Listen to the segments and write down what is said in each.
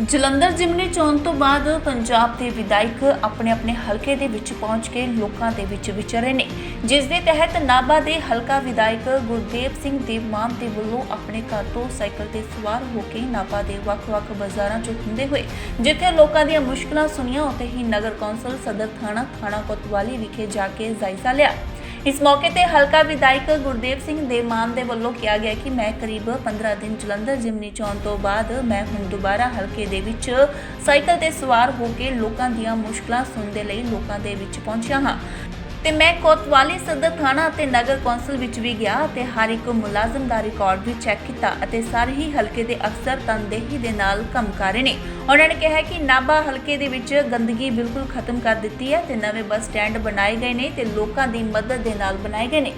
ਜਲੰਧਰ ਜਿਮਨੀ ਚੋਣ ਤੋਂ ਬਾਅਦ ਪੰਜਾਬ ਦੇ ਵਿਧਾਇਕ ਆਪਣੇ ਆਪਣੇ ਹਲਕੇ ਦੇ ਵਿੱਚ ਪਹੁੰਚ ਕੇ ਲੋਕਾਂ ਦੇ ਵਿੱਚ ਵਿਚਰੇ ਨੇ, ਜਿਸ ਦੇ ਤਹਿਤ ਨਾਭਾ ਦੇ ਹਲਕਾ ਵਿਧਾਇਕ ਗੁਰਦੇਵ ਸਿੰਘ ਦੇਵਮਾਨ ਦੇ ਵੱਲੋਂ ਆਪਣੇ ਘਰ ਤੋਂ ਸਾਈਕਲ ਤੇ ਸਵਾਰ ਹੋ ਕੇ ਨਾਭਾ ਦੇ ਵੱਖ-ਵੱਖ ਬਾਜ਼ਾਰਾਂ 'ਚ ਹੁੰਦੇ ਹੋਏ, ਜਿੱਥੇ ਲੋਕਾਂ ਦੀਆਂ ਮੁਸ਼ਕਲਾਂ ਸੁਣੀਆਂ, ਉੱਥੇ ਹੀ ਨਗਰ ਕੌਂਸਲ ਸਦਰ ਥਾਣਾ ਥਾਣਾ ਕੋਤਵਾਲੀ ਵਿਖੇ ਜਾ ਕੇ ਜਾਇਜ਼ਾ ਲਿਆ। ਇਸ ਮੌਕੇ ਤੇ ਹਲਕਾ ਵਿਧਾਇਕ ਗੁਰਦੇਵ ਸਿੰਘ ਦੇ ਮਾਨ ਦੇ ਵੱਲੋਂ ਕਿਹਾ ਗਿਆ ਕਿ ਮੈਂ ਕਰੀਬ 15 ਦਿਨ ਜਲੰਧਰ ਜਿਮਨੀ ਚੋਣ ਤੋਂ ਬਾਅਦ ਮੈਂ ਹੁਣ ਦੁਬਾਰਾ ਹਲਕੇ ਦੇ ਵਿੱਚ ਸਾਈਕਲ ਤੇ ਸਵਾਰ ਹੋ ਕੇ ਲੋਕਾਂ ਦੀਆਂ ਮੁਸ਼ਕਲਾਂ ਸੁਣਦੇ ਲਈ ਲੋਕਾਂ ਦੇ ਵਿੱਚ ਪਹੁੰਚਿਆ ਹਾਂ। ਤੇ ਮੈਂ ਕੋਤਵਾਲੀ ਸਦਰ ਥਾਣਾ ਅਤੇ ਨਗਰ ਕੌਂਸਲ ਵਿੱਚ ਵੀ ਗਿਆ ਅਤੇ ਹਰ ਇੱਕ ਮੁਲਾਜ਼ਮ ਦਾ ਰਿਕਾਰਡ ਵੀ ਚੈੱਕ ਕੀਤਾ ਅਤੇ ਸਾਰੇ ਹੀ ਹਲਕੇ ਦੇ ਅਫਸਰ ਤਨਦੇਹੀ ਦੇ ਨਾਲ ਕੰਮ ਕਰ ਰਹੇ ਨੇ। ਉਹਨਾਂ ਨੇ ਕਿਹਾ ਕਿ ਨਾਭਾ ਹਲਕੇ ਦੇ ਵਿੱਚ ਗੰਦਗੀ ਬਿਲਕੁਲ ਖਤਮ ਕਰ ਦਿੱਤੀ ਹੈ ਤੇ ਨਵੇਂ ਬੱਸ ਸਟੈਂਡ ਬਣਾਏ ਗਏ ਨੇ ਤੇ ਲੋਕਾਂ ਦੀ ਮਦਦ ਦੇ ਨਾਲ ਬਣਾਏ ਗਏ ਨੇ।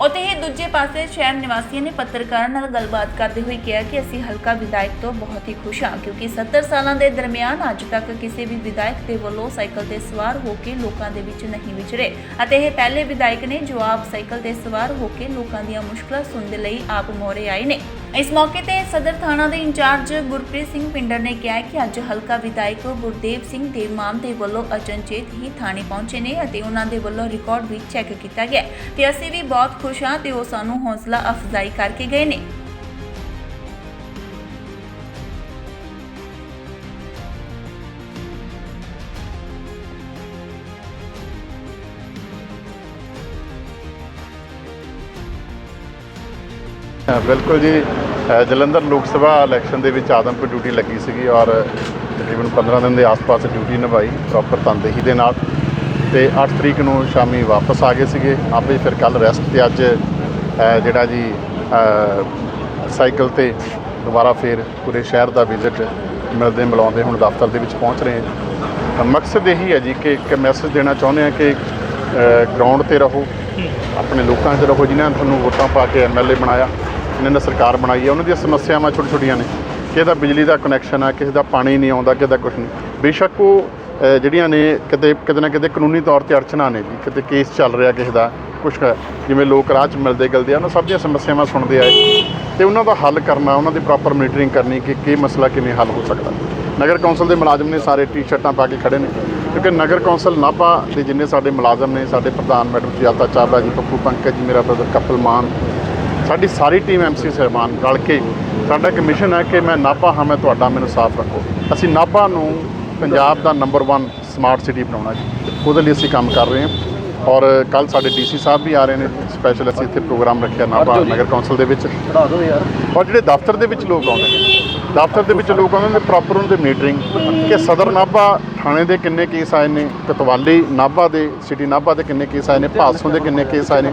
ਉੱਥੇ ਹੀ ਦੂਜੇ ਪਾਸੇ ਸ਼ਹਿਰ ਨਿਵਾਸੀਆਂ ਨੇ ਪੱਤਰਕਾਰਾਂ ਨਾਲ ਗੱਲਬਾਤ ਕਰਦੇ ਹੋਏ ਕਿਹਾ ਕਿ ਅਸੀਂ ਹਲਕਾ ਵਿਧਾਇਕ ਤੋਂ ਬਹੁਤ ਹੀ ਖੁਸ਼ ਹਾਂ, ਕਿਉਂਕਿ 70 ਸਾਲਾਂ ਦੇ ਦਰਮਿਆਨ ਅੱਜ ਤੱਕ ਕਿਸੇ ਵੀ ਵਿਧਾਇਕ ਦੇ ਵੱਲੋਂ ਸਾਈਕਲ ਤੇ ਸਵਾਰ ਹੋ ਕੇ ਲੋਕਾਂ ਦੇ ਵਿੱਚ ਨਹੀਂ ਵਿਚਰੇ ਅਤੇ ਇਹ ਪਹਿਲੇ ਵਿਧਾਇਕ ਨੇ ਜੋ ਆਪ ਸਾਈਕਲ ਤੇ ਸਵਾਰ ਹੋ ਕੇ ਲੋਕਾਂ ਦੀਆਂ ਮੁਸ਼ਕਲਾਂ ਸੁਣਨ ਲਈ ਆਪ ਮੋਰੇ ਆਏ ਨੇ। ਇਸ ਮੌਕੇ ਤੇ ਸਦਰ ਥਾਣਾ ਦੇ ਇੰਚਾਰਜ ਗੁਰਪ੍ਰੀਤ ਸਿੰਘ ਪਿੰਡਰ ਨੇ ਕਿਹਾ ਕਿ ਅੱਜ ਹਲਕਾ ਵਿਧਾਇਕ ਗੁਰਦੇਵ ਸਿੰਘ ਦੇ ਮਾਨ ਦੇ ਵੱਲੋਂ ਅਚਨਚੇਤ ਹੀ ਥਾਣੇ ਪਹੁੰਚੇ ਨੇ ਅਤੇ ਉਹਨਾਂ ਦੇ ਵੱਲੋਂ ਰਿਕਾਰਡ ਵੀ ਚੈੱਕ ਕੀਤਾ ਗਿਆ ਤੇ ਅਸੀਂ ਵੀ ਬਹੁਤ ਖੁਸ਼ ਹਾਂ ਤੇ ਉਹ ਸਾਨੂੰ ਹੌਸਲਾ ਅਫਜ਼ਾਈ ਕਰਕੇ ਗਏ ਨੇ। ਬਿਲਕੁਲ ਜੀ। ਜਲੰਧਰ ਲੋਕ ਸਭਾ ਇਲੈਕਸ਼ਨ ਦੇ ਵਿੱਚ ਆਦਮਪੁਰ ਡਿਊਟੀ ਲੱਗੀ ਸੀਗੀ ਔਰ ਤਕਰੀਬਨ 15 ਦਿਨ ਦੇ ਆਸ-ਪਾਸ ਡਿਊਟੀ ਨਿਭਾਈ ਪ੍ਰੋਪਰ ਤਨਦੇਹੀ ਦੇ ਨਾਲ ਤੇ 8 ਤਰੀਕ ਨੂੰ ਸ਼ਾਮੀ ਵਾਪਸ ਆ ਗਏ ਸੀਗੇ। ਆਪੇ ਫਿਰ ਕੱਲ ਰੈਸਟ ਤੇ ਅੱਜ ਜਿਹੜਾ ਜੀ ਸਾਈਕਲ ਤੇ ਦੁਬਾਰਾ ਫਿਰ ਪੂਰੇ ਸ਼ਹਿਰ ਦਾ ਵਿਜ਼ਿਟ ਮਿਲਦੇ ਮਿਲਾਉਂਦੇ ਹੁਣ ਦਫ਼ਤਰ ਦੇ ਵਿੱਚ ਪਹੁੰਚ ਰਹੇ ਹਾਂ। ਤਾਂ ਮਕਸਦ ਇਹੀ ਹੈ ਜੀ ਕਿ ਇੱਕ ਮੈਸੇਜ ਦੇਣਾ ਚਾਹੁੰਦੇ ਹਾਂ ਕਿ ਗਰਾਊਂਡ ਤੇ ਰਹੋ ਆਪਣੇ ਲੋਕਾਂ 'ਚ ਰਹੋ ਜਿਨ੍ਹਾਂ ਨੇ ਤੁਹਾਨੂੰ ਵੋਟਾਂ ਪਾ ਕੇ ਐਮਐਲਏ ਬਣਾਇਆ। ਇਹਨਾਂ ਨੇ ਸਰਕਾਰ ਬਣਾਈ ਹੈ, ਉਹਨਾਂ ਦੀਆਂ ਸਮੱਸਿਆਵਾਂ ਛੋਟੀ ਛੋਟੀਆਂ ਨੇ। ਕਿਸੇ ਦਾ ਬਿਜਲੀ ਦਾ ਕਨੈਕਸ਼ਨ ਆ, ਕਿਸੇ ਦਾ ਪਾਣੀ ਨਹੀਂ ਆਉਂਦਾ, ਕਿਸੇ ਦਾ ਕੁਝ ਨਹੀਂ। ਬੇਸ਼ੱਕ ਉਹ ਜਿਹੜੀਆਂ ਨੇ ਕਿਤੇ ਕਿਤੇ ਨਾ ਕਿਤੇ ਕਾਨੂੰਨੀ ਤੌਰ ਤੇ ਅੜਚਨਾ ਨੇ ਜੀ, ਕਿਤੇ ਕੇਸ ਚੱਲ ਰਿਹਾ ਕਿਸੇ ਦਾ ਕੁਝ ਜਿਵੇਂ ਲੋਕ ਰਾਹ 'ਚ ਮਿਲਦੇ ਗਲਦੇ ਆ, ਉਹਨਾਂ ਸਭ ਦੀਆਂ ਸਮੱਸਿਆਵਾਂ ਸੁਣਦੇ ਆਏ। ਤੇ ਉਹਨਾਂ ਦਾ ਹੱਲ ਕਰਨਾ, ਉਹਨਾਂ ਦੀ ਪ੍ਰੋਪਰ ਮੋਨੀਟਰਿੰਗ ਕਰਨੀ ਕਿ ਕੀ ਮਸਲਾ ਕਿਵੇਂ ਹੱਲ ਹੋ ਸਕਦਾ। ਨਗਰ ਕੌਂਸਲ ਦੇ ਮੁਲਾਜ਼ਮ ਨੇ ਸਾਰੇ ਟੀ-ਸ਼ਰਟਾਂ ਪਾ ਕੇ ਖੜੇ ਨੇ। ਕਿਉਂਕਿ ਨਗਰ ਕੌਂਸਲ ਨਾਭਾ ਦੇ ਜਿੰਨੇ ਸਾਡੇ ਮੁਲਾਜ਼ਮ ਨੇ, ਸਾਡੇ ਪ੍ਰਧਾਨ ਮੈਡਮ ਸੁਜਾਤਾ ਚਾਵਲਾ ਜੀ, ਪੱਪੂ ਪੰਕਜ ਜੀ, ਮੇਰਾ ਬ੍ਰਦਰ ਕਪਲ ਮਾਨ ਸਾਡੀ ਸਾਰੀ ਟੀਮ ਐਮਸੀ ਸਹਿਬਾਨ ਰਲ ਕੇ ਸਾਡਾ ਇੱਕ ਮਿਸ਼ਨ ਹੈ ਕਿ ਮੈਂ ਨਾਭਾ ਹਾਂ ਮੈਂ ਤੁਹਾਡਾ ਮੈਨੂੰ ਸਾਫ਼ ਰੱਖੋ। ਅਸੀਂ ਨਾਭਾ ਨੂੰ ਪੰਜਾਬ ਦਾ ਨੰਬਰ 1 ਸਮਾਰਟ ਸਿਟੀ ਬਣਾਉਣਾ ਜੀ। ਉਹਦੇ ਲਈ ਅਸੀਂ ਕੰਮ ਕਰ ਰਹੇ ਹਾਂ। ਔਰ ਕੱਲ ਸਾਡੇ ਡੀਸੀ ਸਾਹਿਬ ਵੀ ਆ ਰਹੇ ਨੇ। ਸਪੈਸ਼ਲ ਅਸੀਂ ਇੱਥੇ ਪ੍ਰੋਗਰਾਮ ਰੱਖਿਆ ਨਾਭਾ ਨਗਰ ਕੌਂਸਲ ਦੇ ਵਿੱਚ। ਚੜਾ ਦਿਓ ਯਾਰ। ਔਰ ਜਿਹੜੇ ਦਫ਼ਤਰ ਦੇ ਵਿੱਚ ਲੋਕ ਆਉਂਦੇ ਨੇ ਦਫ਼ਤਰ ਦੇ ਵਿੱਚ ਲੋਕ ਆਉਂਦੇ ਪ੍ਰੋਪਰ ਉਹਨਾਂ ਦੇ ਮੀਟਰਿੰਗ ਕਿ ਸਦਰ ਨਾਭਾ ਥਾਣੇ ਦੇ ਕਿੰਨੇ ਕੇਸ ਆਏ ਨੇ, ਕਤਵਾਲੀ ਨਾਭਾ ਦੇ ਸਿਟੀ ਨਾਭਾ ਦੇ ਕਿੰਨੇ ਕੇਸ ਆਏ ਨੇ, ਭਾਸੋਂ ਦੇ ਕਿੰਨੇ ਕੇਸ ਆਏ ਨੇ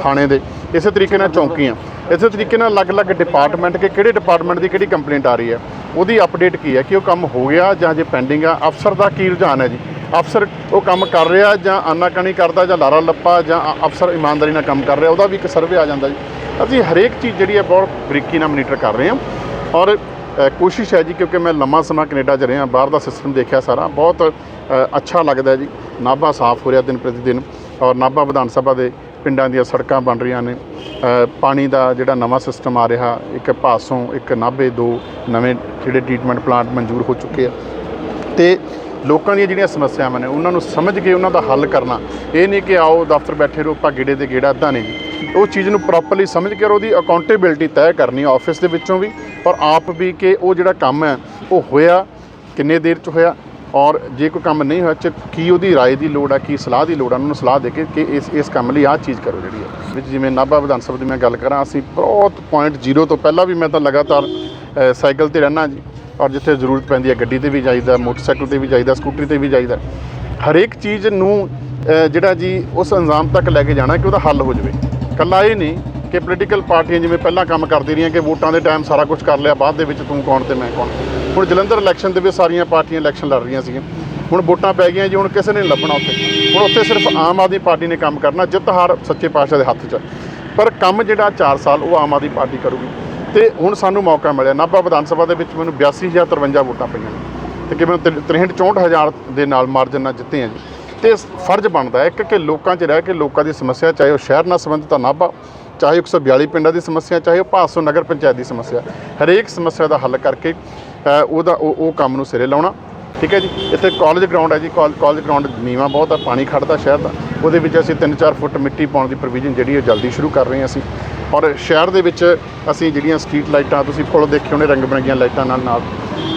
ਥਾਣੇ ਦੇ। ਇਸੇ ਤਰੀਕੇ ਨਾਲ ਚੌਂਕੀਆਂ। ਇਸੇ ਤਰੀਕੇ ਨਾਲ ਅਲੱਗ-ਅਲੱਗ ਡਿਪਾਰਟਮੈਂਟ ਕਿ ਕਿਹੜੇ ਡਿਪਾਰਟਮੈਂਟ ਦੀ ਕਿਹੜੀ ਕੰਪਲੇਂਟ ਆ ਰਹੀ ਹੈ, ਉਹਦੀ ਅਪਡੇਟ ਕੀ ਹੈ, ਕਿ ਉਹ ਕੰਮ ਹੋ ਗਿਆ ਜਾਂ ਜੇ ਪੈਂਡਿੰਗ ਆ, ਅਫਸਰ ਦਾ ਕੀ ਰੁਝਾਨ ਹੈ ਜੀ? ਅਫਸਰ ਉਹ ਕੰਮ ਕਰ ਰਿਹਾ ਜਾਂ ਆਨਾਕਾਨੀ ਕਰਦਾ ਜਾਂ ਲਾਰਾ ਲੱਪਾ ਜਾਂ ਅਫਸਰ ਇਮਾਨਦਾਰੀ ਨਾਲ ਕੰਮ ਕਰ ਰਿਹਾ, ਉਹਦਾ ਵੀ ਇੱਕ ਸਰਵੇ ਆ ਜਾਂਦਾ ਜੀ। ਅਸੀਂ ਹਰੇਕ ਚੀਜ਼ ਜਿਹੜੀ ਹੈ ਬਹੁਤ ਬਰੀਕੀ ਨਾਲ ਮੋਨੀਟਰ ਕਰ ਰਹੇ ਹਾਂ ਔਰ ਕੋਸ਼ਿਸ਼ ਹੈ ਜੀ, ਕਿਉਂਕਿ ਮੈਂ ਲੰਮਾ ਸਮਾਂ ਕੈਨੇਡਾ 'ਚ ਰਿਹਾ, ਬਾਹਰ ਦਾ ਸਿਸਟਮ ਦੇਖਿਆ ਸਾਰਾ, ਬਹੁਤ ਅੱਛਾ ਲੱਗਦਾ ਜੀ। ਨਾਭਾ ਸਾਫ਼ ਹੋ ਰਿਹਾ ਦਿਨ ਪ੍ਰਤੀ ਦਿਨ ਔਰ ਨਾਭਾ ਵਿਧਾਨ ਸਭਾ ਦੇ ਪਿੰਡਾਂ ਦੀਆਂ ਸੜਕਾਂ ਬਣ ਰਹੀਆਂ ਨੇ। ਪਾਣੀ ਦਾ ਜਿਹੜਾ ਨਵਾਂ ਸਿਸਟਮ ਆ ਰਿਹਾ, ਇੱਕ ਪਾਸੋਂ ਇੱਕ ਨਾਭੇ, ਦੋ ਨਵੇਂ ਜਿਹੜੇ ਟ੍ਰੀਟਮੈਂਟ ਪਲਾਂਟ ਮਨਜ਼ੂਰ ਹੋ ਚੁੱਕੇ ਆ। ਤੇ ਲੋਕਾਂ ਦੀਆਂ ਜਿਹੜੀਆਂ ਸਮੱਸਿਆਵਾਂ ਨੇ, ਉਹਨਾਂ ਨੂੰ ਸਮਝ ਕੇ ਉਹਨਾਂ ਦਾ ਹੱਲ ਕਰਨਾ, ਇਹ ਨਹੀਂ ਕਿ ਆਓ ਦਫ਼ਤਰ ਬੈਠੇ ਰਹੋ, ਆਪਾਂ ਗੇੜੇ ਦੇ ਗੇੜਾ ਇੱਦਾਂ ਨਹੀਂ। ਜੀ ਉਹ ਚੀਜ਼ ਨੂੰ ਪ੍ਰੋਪਰਲੀ ਸਮਝ ਕੇ ਔਰ ਉਹਦੀ ਅਕਾਊਂਟੇਬਿਲਟੀ ਤੈਅ ਕਰਨੀ ਆਫਿਸ ਦੇ ਵਿੱਚੋਂ ਵੀ ਔਰ ਆਪ ਵੀ ਕਿ ਉਹ ਜਿਹੜਾ ਕੰਮ ਹੈ ਉਹ ਹੋਇਆ ਕਿੰਨੇ ਦੇਰ ਚ ਹੋਇਆ ਔਰ ਜੇ ਕੋਈ ਕੰਮ ਨਹੀਂ ਹੋਇਆ ਚ ਕੀ ਉਹਦੀ رائے ਦੀ ਲੋੜ ਆ ਕੀ ਸਲਾਹ ਦੀ ਲੋੜ ਆ ਉਹਨਾਂ ਨੂੰ ਸਲਾਹ ਦੇ ਕੇ ਕਿ ਇਸ ਇਸ ਕੰਮ ਲਈ ਆਹ ਚੀਜ਼ ਕਰੋ ਜਿਹੜੀ ਹੈ ਵਿੱਚ ਜਿਵੇਂ ਨਾਭਾ ਵਿਧਾਨ ਸਭਾ ਦੀ ਮੈਂ ਗੱਲ ਕਰਾਂ ਅਸੀਂ ਬਹੁਤ ਪੁਆਇੰਟ ਜ਼ੀਰੋ ਤੋਂ ਪਹਿਲਾਂ ਵੀ ਮੈਂ ਤਾਂ ਲਗਾਤਾਰ ਅ, ਸਾਈਕਲ ਤੇ ਰਹਿਣਾ ਜੀ ਔਰ ਜਿੱਥੇ ਜ਼ਰੂਰਤ ਪੈਂਦੀ ਹੈ ਗੱਡੀ ਤੇ ਵੀ ਜਾਈਦਾ ਮੋਟਰਸਾਈਕਲ ਤੇ ਵੀ ਜਾਈਦਾ ਸਕੂਟਰੀ ਤੇ ਵੀ ਜਾਈਦਾ ਹਰੇਕ ਚੀਜ਼ ਨੂੰ ਅ, ਜਿਹੜਾ ਜੀ ਉਸ ਅੰਜਾਮ ਤੱਕ ਲੈ ਕੇ ਜਾਣਾ ਕਿ ਉਹਦਾ ਹੱਲ ਹੋ ਜਾਵੇ ਕੱਲਾ ਇਹ ਨਹੀਂ ਕਿ ਪੋਲੀਟੀਕਲ ਪਾਰਟੀਆਂ ਜਿਵੇਂ ਪਹਿਲਾਂ ਕੰਮ ਕਰਦੀ ਰਹੀਆਂ ਕਿ ਵੋਟਾਂ ਦੇ ਟਾਈਮ ਸਾਰਾ ਕੁਝ ਕਰ ਲਿਆ, ਬਾਅਦ ਦੇ ਵਿੱਚ ਤੂੰ ਕੌਣ ਤੇ ਮੈਂ ਕੌਣ? ਹੁਣ ਜਲੰਧਰ ਇਲੈਕਸ਼ਨ ਦੇ ਵਿੱਚ ਸਾਰੀਆਂ ਪਾਰਟੀਆਂ ਇਲੈਕਸ਼ਨ ਲੜ ਰਹੀਆਂ ਸੀਗੀਆਂ। ਹੁਣ ਵੋਟਾਂ ਪੈ ਗਈਆਂ ਜੀ, ਹੁਣ ਕਿਸੇ ਨੇ ਲੱਭਣਾ ਉੱਥੇ। ਹੁਣ ਉੱਥੇ ਸਿਰਫ ਆਮ ਆਦਮੀ ਪਾਰਟੀ ਨੇ ਕੰਮ ਕਰਨਾ ਜਿੱਤ ਹਾਰ ਸੱਚੇ ਪਾਤਸ਼ਾਹ ਦੇ ਹੱਥ 'ਚ। ਪਰ ਕੰਮ ਜਿਹੜਾ 4 ਸਾਲ ਉਹ ਆਮ ਆਦਮੀ ਪਾਰਟੀ ਕਰੂਗੀ। ਤੇ ਹੁਣ ਸਾਨੂੰ ਮੌਕਾ ਮਿਲਿਆ, ਨਾਭਾ ਵਿਧਾਨ ਸਭਾ ਦੇ ਵਿੱਚ ਮੈਨੂੰ 82053 ਵੋਟਾਂ ਪਈਆਂ ਨੇ। ਤੇ ਕਿ ਮੈਂ 63 64000 ਦੇ ਨਾਲ ਮਾਰਜਨ ਨਾਲ ਜਿੱਤੇ ਹਾਂ ਜੀ। ਤੇ ਫਰਜ਼ ਬਣਦਾ ਹੈ ਕਿ ਲੋਕਾਂ 'ਚ ਰਹਿ ਕੇ ਲੋਕਾਂ ਦੀ ਸਮੱਸਿਆ, ਚਾਹੇ ਉਹ ਸ਼ਹਿਰ ਨਾਲ ਸੰਬੰਧਿਤ ਆ, ਨਾਭਾ, ਚਾਹੇ 142 ਪਿੰਡਾਂ ਦੀ ਸਮੱਸਿਆ, ਚਾਹੇ ਉਹ ਭਾਸੋ ਨਗਰ ਪੰਚਾਇਤ ਦੀ ਸਮੱਸਿਆ, ਹਰੇਕ ਸਮੱਸਿਆ ਦਾ ਹੱਲ ਕਰਕੇ ਉਹਦਾ ਉਹ ਉਹ ਕੰਮ ਨੂੰ ਸਿਰੇ ਲਾਉਣਾ। ਠੀਕ ਹੈ ਜੀ? ਇੱਥੇ ਕਾਲਜ ਗਰਾਊਂਡ ਹੈ ਜੀ ਕਾਲਜ ਗਰਾਊਂਡ ਨੀਵਾ ਬਹੁਤ ਆ, ਪਾਣੀ ਖੜਦਾ ਸ਼ਹਿਰ ਦਾ। ਉਹਦੇ ਵਿੱਚ ਅਸੀਂ 3-4 ਫੁੱਟ ਮਿੱਟੀ ਪਾਉਣ ਦੀ ਪ੍ਰੋਵੀਜ਼ਨ ਜਿਹੜੀ ਉਹ ਜਲਦੀ ਸ਼ੁਰੂ ਕਰ ਰਹੇ ਹਾਂ ਅਸੀਂ। ਔਰ ਸ਼ਹਿਰ ਦੇ ਵਿੱਚ ਅਸੀਂ ਜਿਹੜੀਆਂ ਸਟਰੀਟ ਲਾਈਟਾਂ ਤੁਸੀਂ ਪੁਲ ਦੇਖੇ ਹੋਣੇ, ਰੰਗ ਬਿਰੰਗੀਆਂ ਲਾਈਟਾਂ ਨਾਲ ਨਾਲ।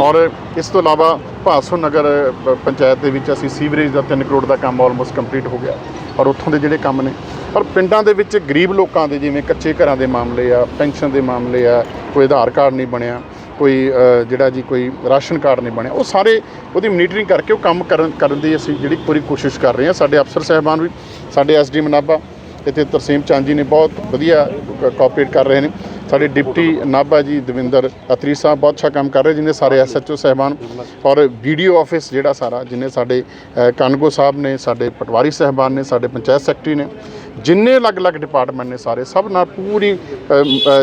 ਔਰ ਇਸ ਤੋਂ ਇਲਾਵਾ ਭਾਸੋ ਨਗਰ ਪ- ਪੰਚਾਇਤ ਦੇ ਵਿੱਚ ਅਸੀਂ ਸੀਵਰੇਜ ਦਾ 3 ਕਰੋੜ ਦਾ ਕੰਮ ਆਲਮੋਸਟ ਕੰਪਲੀਟ ਹੋ ਗਿਆ। ਔਰ ਉੱਥੋਂ ਦੇ ਜਿਹੜੇ ਕੰਮ ਨੇ, ਔਰ ਪਿੰਡਾਂ ਦੇ ਵਿੱਚ ਗਰੀਬ ਲੋਕਾਂ ਦੇ ਜਿਵੇਂ ਕੱਚੇ ਘਰਾਂ ਦੇ ਮਾਮਲੇ ਆ, ਪੈਨਸ਼ਨ ਦੇ ਮਾਮਲੇ ਆ, ਕੋਈ ਆਧਾਰ ਕਾਰਡ ਨਹੀਂ ਬਣਿਆ, ਕੋਈ ਜਿਹੜਾ ਜੀ ਕੋਈ ਰਾਸ਼ਨ ਕਾਰਡ ਨਹੀਂ ਬਣਿਆ, ਉਹ ਸਾਰੇ ਉਹਦੀ ਮੋਨੀਟਰਿੰਗ ਕਰਕੇ ਉਹ ਕੰਮ ਕਰਨ ਕਰਨ ਦੀ ਅਸੀਂ ਜਿਹੜੀ ਪੂਰੀ ਕੋਸ਼ਿਸ਼ ਕਰ ਰਹੇ ਹਾਂ। ਸਾਡੇ ਅਫਸਰ ਸਾਹਿਬਾਨ ਵੀ, ਸਾਡੇ ਐਸਡੀ ਮਨਾਬਾ, ਇੱਥੇ ਤਰਸੀਮ ਚੰਦ ਜੀ ਨੇ ਬਹੁਤ ਵਧੀਆ ਕੋਆਪਰੇਟ ਕਰ ਰਹੇ ਨੇ। ਸਾਡੇ ਡਿਪਟੀ ਨਾਭਾ ਜੀ ਦਵਿੰਦਰ ਅਤਰੀ ਸਾਹਿਬ ਬਹੁਤ ਅੱਛਾ ਕੰਮ ਕਰ ਰਹੇ ਜਿਨੇ ਸਾਰੇ ਐਸਐਚਓ ਸਾਹਿਬਾਨ ਔਰ ਵੀਡੀਓ ਆਫਿਸ ਜਿਹੜਾ ਸਾਰਾ ਜਿਨੇ ਸਾਡੇ ਕਾਨਗੋ ਸਾਹਿਬ ਨੇ ਸਾਡੇ ਪਟਵਾਰੀ ਸਾਹਿਬਾਨ ਨੇ ਸਾਡੇ ਪੰਚਾਇਤ ਸੈਕਟਰੀ ਨੇ ਜਿੰਨੇ ਅਲੱਗ-ਅਲੱਗ ਡਿਪਾਰਟਮੈਂਟ ਨੇ ਸਾਰੇ ਸਭ ਨਾਲ ਪੂਰੀ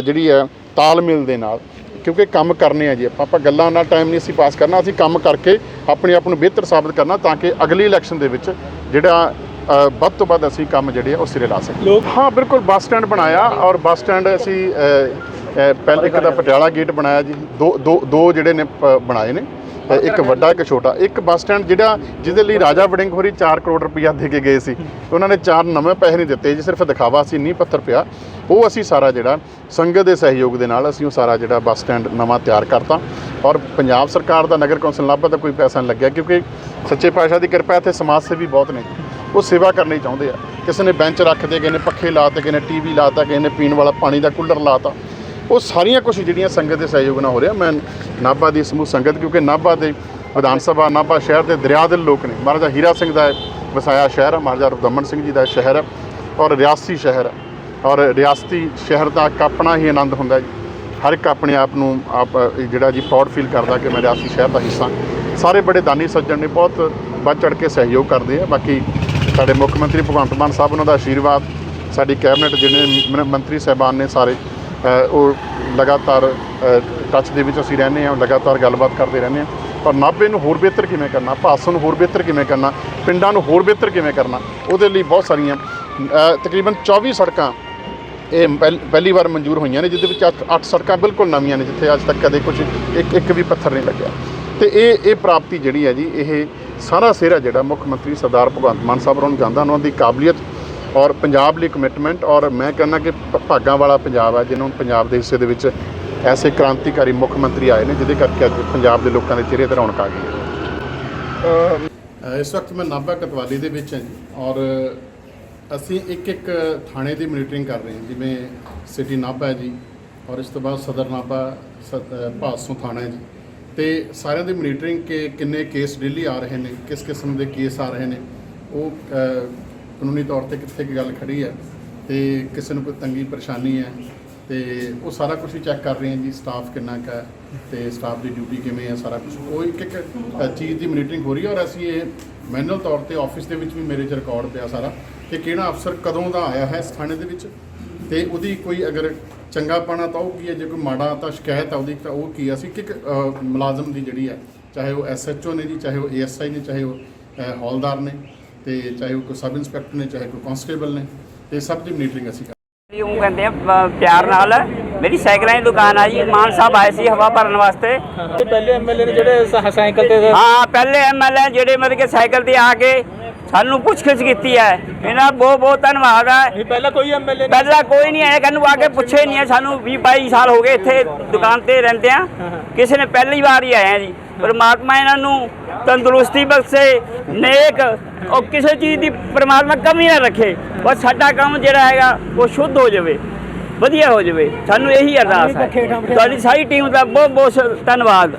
ਜਿਹੜੀ ਹੈ ਤਾਲਮੇਲ ਦੇ ਨਾਲ ਕਿਉਂਕਿ ਕੰਮ ਕਰਨੇ ਆ ਜੀ ਆਪਾਂ ਆਪਾਂ ਗੱਲਾਂ ਨਾਲ ਟਾਈਮ ਨਹੀਂ ਅਸੀਂ ਪਾਸ ਕਰਨਾ ਅਸੀਂ ਕੰਮ ਕਰਕੇ ਆਪਣੇ ਆਪ ਨੂੰ ਬਿਹਤਰ ਸਾਬਤ ਕਰਨਾ ਤਾਂ ਕਿ ਅਗਲੀ ਇਲੈਕਸ਼ਨ ਦੇ ਵਿੱਚ ਜਿਹੜਾ ਵੱਧ ਤੋਂ ਵੱਧ ਅਸੀਂ ਕੰਮ ਜਿਹੜੇ ਆ ਉਹ ਸਿਰੇ ਲਾ ਸਕੀਏ। ਹਾਂ ਬਿਲਕੁਲ ਬੱਸ ਸਟੈਂਡ ਬਣਾਇਆ ਔਰ ਬੱਸ ਸਟੈਂਡ ਅਸੀਂ ਪਹਿਲੇ ਇੱਕ ਦਾ ਪਟਿਆਲਾ ਗੇਟ ਬਣਾਇਆ ਜੀ। ਦੋ ਦੋ ਦੋ ਜਿਹੜੇ ਨੇ ਬਣਾਏ ਨੇ। ਇੱਕ ਵੱਡਾ ਇੱਕ ਛੋਟਾ। ਇੱਕ ਬੱਸ ਸਟੈਂਡ ਜਿਹੜਾ ਜਿਹਦੇ ਲਈ ਰਾਜਾ ਵੜਿੰਗ ਹੋਰੀ 4 ਕਰੋੜ ਰੁਪਇਆ ਦੇ ਕੇ ਗਏ ਸੀ। ਉਹਨਾਂ ਨੇ ਚਾਰ ਨਵੇਂ ਪੈਸੇ ਨਹੀਂ ਦਿੱਤੇ ਜੀ ਸਿਰਫ ਦਿਖਾਵਾ ਸੀ ਨੀਂਹ ਪੱਥਰ ਪਿਆ। ਉਹ ਅਸੀਂ ਸਾਰਾ ਜਿਹੜਾ ਸੰਗਤ ਦੇ ਸਹਿਯੋਗ ਦੇ ਨਾਲ ਅਸੀਂ ਉਹ ਸਾਰਾ ਜਿਹੜਾ ਬੱਸ ਸਟੈਂਡ ਨਵਾਂ ਤਿਆਰ ਕਰਤਾ। ਔਰ ਪੰਜਾਬ ਸਰਕਾਰ ਦਾ ਨਗਰ ਕੌਂਸਲ ਨਾਭਾ ਦਾ ਕੋਈ ਪੈਸਾ ਨਹੀਂ ਲੱਗਿਆ ਕਿਉਂਕਿ ਸੱਚੇ ਪਾਤਸ਼ਾਹ ਦੀ ਕਿਰਪਾ ਇੱਥੇ ਸਮਾਜ ਸੇਵੀ ਬਹੁਤ ਨੇ। ਉਹ ਸੇਵਾ ਕਰਨੀ ਚਾਹੁੰਦੇ ਆ। ਕਿਸੇ ਨੇ ਬੈਂਚ ਰੱਖਦੇ, ਕਿਸੇ ਨੇ ਪੱਖੇ ਲਾਤੇ, ਕਿਸੇ ਨੇ ਟੀਵੀ ਲਾਤਾ, ਕਿਸੇ ਨੇ ਪੀਣ ਵਾਲਾ ਪਾਣੀ ਦਾ ਕੂਲਰ ਲਾਤਾ। ਉਹ ਸਾਰੀਆਂ ਕੁਝ ਜਿਹੜੀਆਂ ਸੰਗਤ ਦੇ ਸਹਿਯੋਗ ਨਾਲ ਹੋ ਰਿਹਾ। ਮੈਂ ਨਾਭਾ ਦੀ ਸਮੂਹ ਸੰਗਤ, ਕਿਉਂਕਿ ਨਾਭਾ ਦੇ ਵਿਧਾਨ ਸਭਾ, ਨਾਭਾ ਸ਼ਹਿਰ ਦੇ ਦਰਿਆ ਦਿਲ ਲੋਕ ਨੇ। ਮਹਾਰਾਜਾ ਹੀਰਾ ਸਿੰਘ ਦਾ ਵਸਾਇਆ ਸ਼ਹਿਰ ਹੈ ਮਹਾਰਾਜਾ ਰੁਦਮਨ ਸਿੰਘ ਜੀ ਦਾ ਸ਼ਹਿਰ ਹੈ ਔਰ ਰਿਆਸਤੀ ਸ਼ਹਿਰ ਹੈ ਔਰ ਰਿਆਸਤੀ ਸ਼ਹਿਰ ਦਾ ਇੱਕ ਆਪਣਾ ਹੀ ਆਨੰਦ ਹੁੰਦਾ ਜੀ। ਹਰ ਇੱਕ ਆਪਣੇ ਆਪ ਨੂੰ ਆਪ ਜਿਹੜਾ ਜੀ ਪ੍ਰਾਊਡ ਫੀਲ ਕਰਦਾ ਕਿ ਮੈਂ ਰਿਆਸਤੀ ਸ਼ਹਿਰ ਦਾ ਹਿੱਸਾ। ਸਾਰੇ ਬੜੇ ਦਾਨੀ ਸੱਜਣ ਨੇ ਬਹੁਤ ਵੱਧ ਚੜ ਕੇ ਸਹਿਯੋਗ ਕਰਦੇ ਆ। ਬਾਕੀ ਸਾਡੇ ਮੁੱਖ ਮੰਤਰੀ ਭਗਵੰਤ ਮਾਨ ਸਾਹਿਬ, ਉਹਨਾਂ ਦਾ ਆਸ਼ੀਰਵਾਦ ਸਾਡੀ ਕੈਬਨਿਟ ਜਿਹੜੇ ਮੰਤਰੀ ਸਾਹਿਬਾਨ ਨੇ ਸਾਰੇ ਉਹ ਲਗਾਤਾਰ ਟੱਚ ਦੇ ਵਿੱਚ ਅਸੀਂ ਰਹਿੰਦੇ ਹਾਂ, ਲਗਾਤਾਰ ਗੱਲਬਾਤ ਕਰਦੇ ਰਹਿੰਦੇ ਹਾਂ। ਪਰ ਨਾਭੇ ਨੂੰ ਹੋਰ ਬਿਹਤਰ ਕਿਵੇਂ ਕਰਨਾ? ਭਾਸੋਂ ਨੂੰ ਹੋਰ ਬਿਹਤਰ ਕਿਵੇਂ ਕਰਨਾ? ਪਿੰਡਾਂ ਨੂੰ ਹੋਰ ਬਿਹਤਰ ਕਿਵੇਂ ਕਰਨਾ? ਉਹਦੇ ਲਈ ਬਹੁਤ ਸਾਰੀਆਂ ਤਕਰੀਬਨ 24 ਸੜਕਾਂ ਇਹ ਪਹਿਲ- ਪਹਿਲੀ ਵਾਰ ਮਨਜ਼ੂਰ ਹੋਈਆਂ ਨੇ, ਜਿਹਦੇ ਵਿੱਚ 8 ਸੜਕਾਂ ਬਿਲਕੁਲ ਨਵੀਆਂ ਨੇ, ਜਿੱਥੇ ਅੱਜ ਤੱਕ ਕਦੇ ਕੁਝ ਇੱਕ ਇੱਕ ਵੀ ਪੱਥਰ ਨਹੀਂ ਲੱਗਿਆ। ਤੇ ਇਹ ਇਹ ਪ੍ਰਾਪਤੀ ਜਿਹੜੀ ਹੈ ਜੀ, ਇਹ ਸਾਰਾ ਸਿਹਰਾ ਜਿਹੜਾ ਮੁੱਖ ਮੰਤਰੀ ਸਰਦਾਰ ਭਗਵੰਤ ਮਾਨ ਸਾਹਿਬ ਹੋਰਾਂ ਨੂੰ ਜਾਂਦਾ ਉਹਨਾਂ ਦੀ ਕਾਬਲੀਅਤ ਔਰ ਪੰਜਾਬ ਲਈ ਕਮਿਟਮੈਂਟ ਔਰ ਮੈਂ ਕਹਿੰਦਾ ਕਿ ਭਾਗਾਂ ਵਾਲਾ ਪੰਜਾਬ ਹੈ ਜਿਹਨੂੰ ਪੰਜਾਬ ਦੇ ਹਿੱਸੇ ਦੇ ਵਿੱਚ ਐਸੇ ਕ੍ਰਾਂਤੀਕਾਰੀ ਮੁੱਖ ਮੰਤਰੀ ਆਏ ਨੇ ਜਿਹਦੇ ਕਰਕੇ ਅੱਜ ਪੰਜਾਬ ਦੇ ਲੋਕਾਂ ਦੇ ਚਿਹਰੇ ਤੇ ਰੌਣਕ ਆ ਗਈ ਹੈ। ਇਸ ਵਕਤ ਮੈਂ ਨਾਭਾ ਕਤਵਾਲੀ ਦੇ ਵਿੱਚ ਹਾਂ ਜੀ ਔਰ ਅਸੀਂ ਇੱਕ ਇੱਕ ਥਾਣੇ ਦੀ ਮੋਨੀਟਰਿੰਗ ਕਰ ਰਹੇ ਹਾਂ ਜਿਵੇਂ ਸਿਟੀ ਨਾਭਾ ਜੀ ਔਰ ਇਸ ਤੋਂ ਬਾਅਦ ਸਦਰ ਨਾਭਾ ਸ- ਅ, ਭਾਸੋਂ ਥਾਣਾ ਜੀ। ਤੇ ਸਾਰਿਆਂ ਦੀ ਮੋਨੀਟਰਿੰਗ ਕਿ ਕਿੰਨੇ ਕੇਸ ਡੇਲੀ ਆ ਰਹੇ ਨੇ, ਕਿਸ ਕਿਸਮ ਦੇ ਕੇਸ ਆ ਰਹੇ ਨੇ, ਉਹ ਕਾਨੂੰਨੀ ਤੌਰ ਤੇ ਕਿੱਥੇ ਕੀ ਗੱਲ ਖੜੀ ਹੈ ਤੇ ਕਿਸੇ ਨੂੰ ਕੋਈ ਤੰਗੀ ਪਰੇਸ਼ਾਨੀ ਹੈ ਤੇ ਉਹ ਸਾਰਾ ਕੁਝ ਹੀ ਚੈੱਕ ਕਰ ਰਹੇ ਹਾਂ ਜੀ ਸਟਾਫ ਕਿੰਨਾ ਕੁ ਹੈ ਤੇ ਸਟਾਫ ਦੀ ਡਿਊਟੀ ਕਿਵੇਂ ਹੈ, ਸਾਰਾ ਕੁਝ ਉਹ ਇੱਕ ਇੱਕ ਚੀਜ਼ ਦੀ ਮੋਨੀਟਰਿੰਗ ਹੋ ਰਹੀ ਹੈ ਔਰ ਅਸੀਂ ਇਹ ਮੈਨੂਅਲ ਤੌਰ ਤੇ ਆਫਿਸ ਦੇ ਵਿੱਚ ਵੀ ਮੇਰੇ 'ਚ ਰਿਕਾਰਡ ਪਿਆ ਸਾਰਾ ਕਿ ਕਿਹੜਾ ਅਫਸਰ ਕਦੋਂ ਦਾ ਆਇਆ ਹੈ, ਇਸ ਥਾਣੇ ਦੇ ਵਿੱਚ ਤੇ ਉਹਦੀ ਕੋਈ ਅਗਰ ਚੰਗਾ ਪਾਣਾ ਤਾਂ ਉਹ ਕੀ ਹੈ? ਜੇ ਕੋਈ ਮਾੜਾ ਤਾਂ ਸ਼ਿਕਾਇਤ ਆ ਉਹਦੀ ਤਾਂ ਉਹ ਕੀ ਹੈ ਅਸੀਂ ਕਿ ਮੁਲਾਜ਼ਮ ਦੀ ਜਿਹੜੀ ਹੈ ਚਾਹੇ ਉਹ ਐਸਐਚਓ ਨੇ ਜੀ ਚਾਹੇ ਉਹ ਏਐਸਆਈ ਨੇ ਚਾਹੇ ਉਹ ਹੌਲਦਾਰ ਨੇ ਤੇ ਚਾਹੇ ਉਹ ਕੋਈ ਸਬ ਇੰਸਪੈਕਟਰ ਨੇ ਚਾਹੇ ਕੋਈ ਕਾਂਸਟੇਬਲ ਨੇ ਤੇ ਸਭ ਦੀ ਮੋਨੀਟਰਿੰਗ ਅਸੀਂ ਕਰ ਉਹ ਕਹਿੰਦੇ ਆ ਪਿਆਰ ਨਾਲ। ਮੇਰੀ ਸਾਈਕਲਾਂ ਦੀ ਦੁਕਾਨ ਆ ਜੀ ਮਾਨ ਸਾਹਿਬ ਆਏ ਸੀ ਹਵਾ ਭਰਨ ਵਾਸਤੇ। ਤੇ ਪਹਿਲੇ ਐਮਐਲਏ ਨੇ ਜਿਹੜੇ ਸਾ- ਸਾਈਕਲ ਤੇ ਹਾਂ ਪਹਿਲੇ ਐਮਐਲਏ ਜਿਹੜੇ ਮਤਲਬ ਕਿ ਸਾਈਕਲ ਤੇ ਆ ਕੇ ਸਾਨੂੰ ਪੁੱਛਗਿੱਛ ਕੀਤੀ ਹੈ। ਇਹਨਾਂ ਦਾ ਬਹੁਤ ਬਹੁਤ ਧੰਨਵਾਦ ਹੈ। ਪਹਿਲਾਂ ਕੋਈ ਐਮਐਲਏ ਪਹਿਲਾਂ ਕੋਈ ਨਹੀਂ ਆਇਆ। ਕਹਿੰਨੂੰ ਆ ਕੇ ਪੁੱਛੇ ਨਹੀਂ ਹੈ ਸਾਨੂੰ 20 22 ਸਾਲ ਹੋ ਗਏ ਇੱਥੇ ਦੁਕਾਨ ਤੇ ਰਹਿੰਦੇ ਆ। ਕਿਸੇ ਨੇ ਪਹਿਲੀ ਵਾਰ ਹੀ ਆਏ ਆ ਜੀ। ਪਰਮਾਤਮਾ ਇਹਨਾਂ ਨੂੰ ਤੰਦਰੁਸਤੀ ਬਖਸ਼ੇ ਨੇਕ ਉਹ ਕਿਸੇ ਚੀਜ਼ ਦੀ ਪਰਮਾਤਮਾ ਕਮੀ ਨਾ ਰੱਖੇ। ਬਸ ਸਾਡਾ ਕੰਮ ਜਿਹੜਾ ਹੈਗਾ ਉਹ ਸ਼ੁੱਧ ਹੋ ਜਾਵੇ। ਵਧੀਆ ਹੋ ਜਾਵੇ। ਸਾਨੂੰ ਇਹੀ ਅਰਦਾਸ ਹੈ। ਤੁਹਾਡੀ ਸਾਰੀ ਟੀਮ ਦਾ ਬਹੁਤ ਬਹੁਤ ਧੰਨਵਾਦ।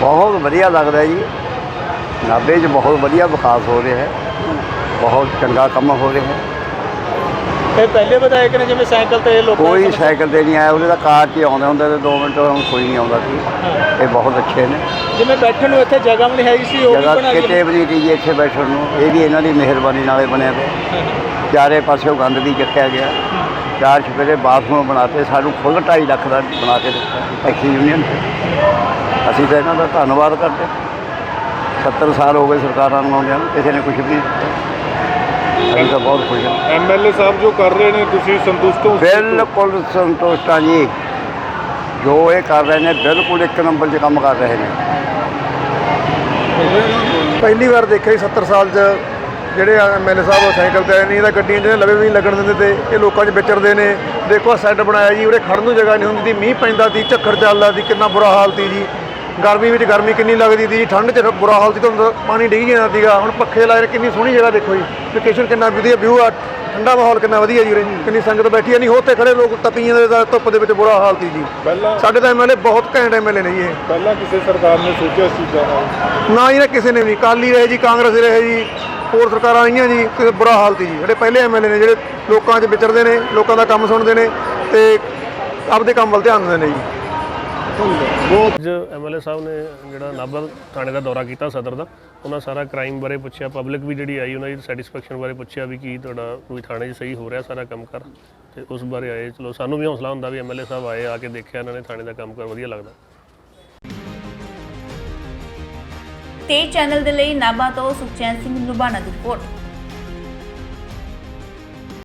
ਬਹੁਤ ਵਧੀਆ ਲੱਗਦਾ ਜੀ। ਨਾਭੇ 'ਚ ਬਹੁਤ ਵਧੀਆ ਵਿਕਾਸ ਹੋ ਰਿਹਾ ਹੈ। ਬਹੁਤ ਚੰਗਾ ਕੰਮ ਹੋ ਰਿਹਾ ਹੈ। ਤੇ ਪਹਿਲੇ ਵਿਧਾਇਕ ਨੇ ਜਿਵੇਂ ਸਾਈਕਲ ਤੇ ਲੋਕਾਂ ਕੋਈ ਸਾਈਕਲ ਤੇ ਨਹੀਂ ਆਇਆ ਉਹਦੇ ਦਾ ਕਾਰ 'ਚ ਹੀ ਆਉਂਦੇ ਹੁੰਦੇ ਤੇ 2 ਮਿੰਟ ਹੁਣ ਕੋਈ ਨਹੀਂ ਆਉਂਦਾ ਸੀ। ਇਹ ਬਹੁਤ ਅੱਛੇ ਨੇ। ਜਿਵੇਂ ਬੈਠਣ ਨੂੰ ਇੱਥੇ ਜਗ੍ਹਾ ਵੀ ਨਹੀਂ ਹੈਗੀ ਸੀ ਉਹ ਵੀ ਜਗ੍ਹਾ ਬਣਾ ਕਿਤੇ ਕੇ ਵੀ ਨਹੀਂ ਤੀ ਜੀ ਇੱਥੇ ਬੈਠਣ ਨੂੰ। ਇਹ ਵੀ ਇਹਨਾਂ ਦੀ ਮਿਹਰਬਾਨੀ ਨਾਲੇ ਬਣਿਆ ਪਿਆ। ਚਾਰੇ ਪਾਸਿਓਂ ਗੰਦ ਵੀ ਚੱਕਿਆ ਗਿਆ। ਚਾਰ ਛਪੇਰੇ ਬਾਥਰੂਮ ਬਣਾਤੇ ਸਾਨੂੰ ਖੁੱਲ੍ਹ 2.5 ਲੱਖ ਦਾ ਬਣਾ ਕੇ ਦਿੱਤਾ ਟੈਕਸੀ ਯੂਨੀਅਨ ਅਸੀਂ ਤਾਂ ਇਹਨਾਂ ਦਾ ਧੰਨਵਾਦ ਕਰਦੇ। 70 ਸਾਲ ਹੋ ਗਏ ਸਰਕਾਰਾਂ ਨੂੰ ਆਉਂਦਿਆਂ ਨੂੰ ਕਿਸੇ ਨੇ ਕੁਝ ਵੀ ਨਹੀਂ ਦਿੱਤਾ। ਅਸੀਂ ਤਾਂ ਬਹੁਤ ਖੁਸ਼ ਹਾਂ। ਐਮਐਲਏ ਸਾਹਿਬ ਜੋ ਕਰ ਰਹੇ ਨੇ ਤੁਸੀਂ ਸੰਤੁਸ਼ਟ ਹੋ? ਬਿਲਕੁਲ ਸੰਤੁਸ਼ਟ ਹਾਂ ਜੀ। ਜੋ ਇਹ ਕਰ ਰਹੇ ਨੇ ਬਿਲਕੁਲ ਇੱਕ ਨੰਬਰ 'ਚ ਕੰਮ ਕਰ ਰਹੇ ਨੇ। ਪਹਿਲੀ ਵਾਰ ਦੇਖਿਆ ਜੀ 70 ਸਾਲ 'ਚ ਜਿਹੜੇ ਐਮਐਲਏ ਸਾਹਿਬ ਉਹ ਸਾਈਕਲ ਤੇ ਆਏ ਨਹੀਂ ਤਾਂ ਗੱਡੀਆਂ ਜਿਹੜੇ ਲਵੇ ਵੀ ਨਹੀਂ ਲੱਗਣ ਦਿੰਦੇ ਤੇ ਇਹ ਲੋਕਾਂ 'ਚ ਵਿਚਰਦੇ ਨੇ। ਦੇਖੋ ਸੈੱਟ ਬਣਾਇਆ ਜੀ ਉਰੇ ਖੜਨ ਨੂੰ ਜਗ੍ਹਾ ਨਹੀਂ ਹੁੰਦੀ ਸੀ ਮੀਂਹ ਪੈਂਦਾ ਸੀ ਝੱਖੜ ਚੱਲਦਾ ਸੀ ਕਿੰਨਾ ਬੁਰਾ ਹਾਲ ਸੀ ਜੀ। ਗਰਮੀ ਵਿੱਚ ਗਰਮੀ ਕਿੰਨੀ ਲੱਗਦੀ ਸੀ ਜੀ ਠੰਡ 'ਚ ਬੁਰਾ ਹਾਲ ਸੀ ਤਾਂ ਪਾਣੀ ਡਿੱਗ ਜਾਂਦਾ ਸੀਗਾ। ਹੁਣ ਪੱਖੇ ਲਾਏ ਨੇ, ਕਿੰਨੀ ਸੋਹਣੀ ਜਗ੍ਹਾ ਦੇਖੋ ਜੀ। ਲੋਕੇਸ਼ਨ ਕਿੰਨਾ ਵਧੀਆ ਵਿਊ ਆ ਠੰਡਾ ਮਾਹੌਲ ਕਿੰਨਾ ਵਧੀਆ ਜੀ ਉਰੇ। ਕਿੰਨੀ ਸੰਗਤ ਬੈਠੀ ਆ ਨਹੀਂ ਹੋ ਤੇ ਖੜੇ ਲੋਕ ਤਪੀਆਂ ਦੇ ਧੁੱਪ ਦੇ ਵਿੱਚ ਬੁਰਾ ਹਾਲ ਸੀ ਜੀ। ਸਾਡੇ ਤਾਂ ਐਮਐਲਏ ਬਹੁਤ ਘੈਂਟ ਐਮਐਲਏ ਨੇ ਜੀ ਇਹ। ਪਹਿਲਾਂ ਕਿਸੇ ਸਰਕਾਰ ਨੇ ਸੋਚਿਆ ਚੀਜ਼ਾਂ ਦਾ ਨਾ ਜੀ ਨਾ ਕਿਸੇ ਨੇ ਵੀ। ਕਾਲੀ ਰਹੇ ਜੀ ਕਾਂਗਰਸ ਰਹੇ ਜੀ ਹੋਰ ਸਰਕਾਰਾਂ ਆਈਆਂ ਜੀ ਬੁਰਾ ਹਾਲ ਸੀ ਜੀ। ਜਿਹੜੇ ਪਹਿਲੇ ਐਮਐਲਏ ਨੇ ਜਿਹੜੇ ਲੋਕਾਂ 'ਚ ਵਿਚਰਦੇ ਨੇ ਲੋਕਾਂ ਦਾ ਕੰਮ ਸੁਣਦੇ ਨੇ ਤੇ ਆਪਦੇ ਕੰਮ ਵੱਲ ਧਿਆਨ ਦਿੰਦੇ ਨੇ ਜੀ। ਅੱਜ ਐਮਐਲਏ ਸਾਹਿਬ ਨੇ ਜਿਹੜਾ ਨਾਭਾ ਥਾਣੇ ਦਾ ਦੌਰਾ ਕੀਤਾ ਸਦਰ ਦਾ, ਉਹਨਾਂ ਸਾਰਾ ਕ੍ਰਾਈਮ ਬਾਰੇ ਪੁੱਛਿਆ ਪਬਲਿਕ ਵੀ ਜਿਹੜੀ ਆਈ, ਉਹਨਾਂ ਦੀ ਸੈਟੀਸਫੈਕਸ਼ਨ ਬਾਰੇ ਪੁੱਛਿਆ ਵੀ ਕੀ ਤੁਹਾਡਾ ਕੋਈ ਥਾਣੇ 'ਚ ਸਹੀ ਹੋ ਰਿਹਾ ਸਾਰਾ ਕੰਮ ਕਰ, ਤੇ ਉਸ ਬਾਰੇ ਆਏ। ਚਲੋ, ਸਾਨੂੰ ਵੀ ਹੌਸਲਾ ਹੁੰਦਾ ਵੀ ਐਮਐਲਏ ਸਾਹਿਬ ਆਏ, ਆ ਕੇ ਦੇਖਿਆ ਇਹਨਾਂ ਨੇ ਥਾਣੇ ਦਾ ਕੰਮ ਕਰ, ਵਧੀਆ ਲੱਗਦਾ। ਤੇ ਚੈਨਲ ਦੇ ਲਈ ਨਾਭਾ ਤੋਂ ਸੁਖਚੈਨ ਸਿੰਘ ਲੁਬਾਣਾ ਦੀ ਰਿਪੋਰਟ।